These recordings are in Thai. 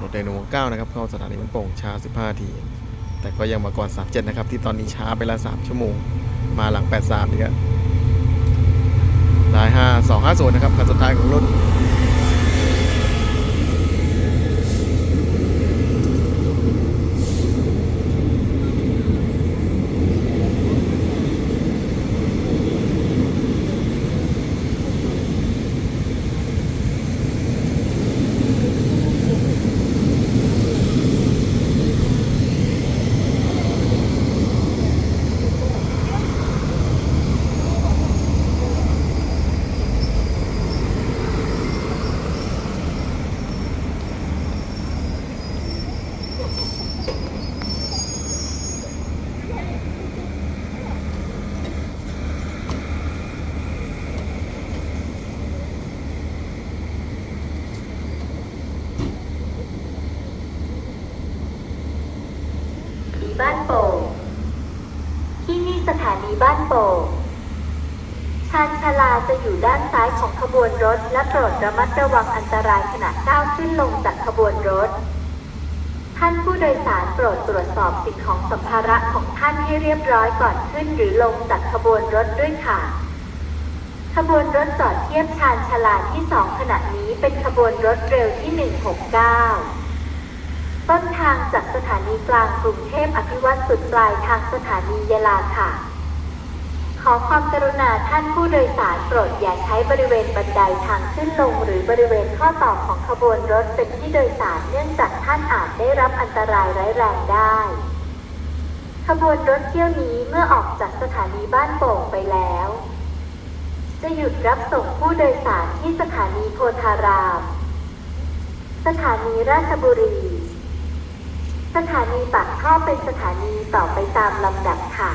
รถไดโนเก้านะครับเข้าสถานีมันโป่งช้า 15 ที แต่ก็ยังมาก่อน 37 นะครับ ที่ตอนนี้ช้าไปละ 3 ชั่วโมง มาหลัง 83นี่ก็ลาย5 250 นะครับคันสุดท้ายของรุ่น บ้านโป่งที่นี่สถานีบ้านโป่งชานชาลาจะอยู่ด้านซ้ายของขบวนรถ และโปรดระมัดระวังอันตรายขณะก้าวขึ้นลงจากขบวนรถ ท่านผู้โดยสารโปรดตรวจสอบสิ่งของสัมภาระของท่านให้เรียบร้อยก่อนขึ้นหรือลงจากขบวนรถด้วยค่ะ ขบวนรถจอดเทียบชานชาลาที่สองขณะนี้เป็นขบวนรถเร็วที่ 169 ต้นทางจากสถานีกลางกรุงเทพอภิวัตสุดปลายทางสถานียะลาค่ะ ขอความกรุณาท่านผู้โดยสารโปรดอย่าใช้บริเวณบันไดทางขึ้นลง หรือบริเวณข้อต่อของขบวนรถเป็นที่โดยสารเนื่องจากท่านอาจได้รับอันตรายร้ายแรงได้ ขบวนรถเที่ยวนี้เมื่อออกจากสถานีบ้านโป่งไปแล้ว จะหยุดรับส่งผู้โดยสารที่สถานีโพธาราม สถานีราชบุรี สถานีปากท่อเป็นสถานีต่อไปตามลำดับค่ะ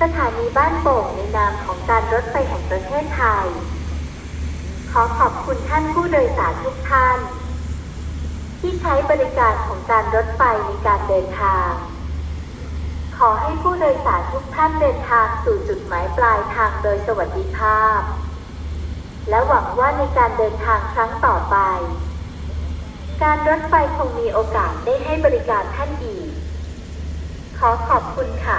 สถานีบ้านโป่งในนามของการรถไฟแห่งประเทศไทย ขอขอบคุณท่านผู้โดยสารทุกท่าน ที่ใช้บริการของการรถไฟในการเดินทาง ขอให้ผู้โดยสารทุกท่านเดินทางสู่จุดหมายปลายทางโดยสวัสดิภาพ และหวังว่าในการเดินทางครั้งต่อไป การรถไฟคงมีโอกาสได้ให้บริการท่านอีก ขอขอบคุณค่ะ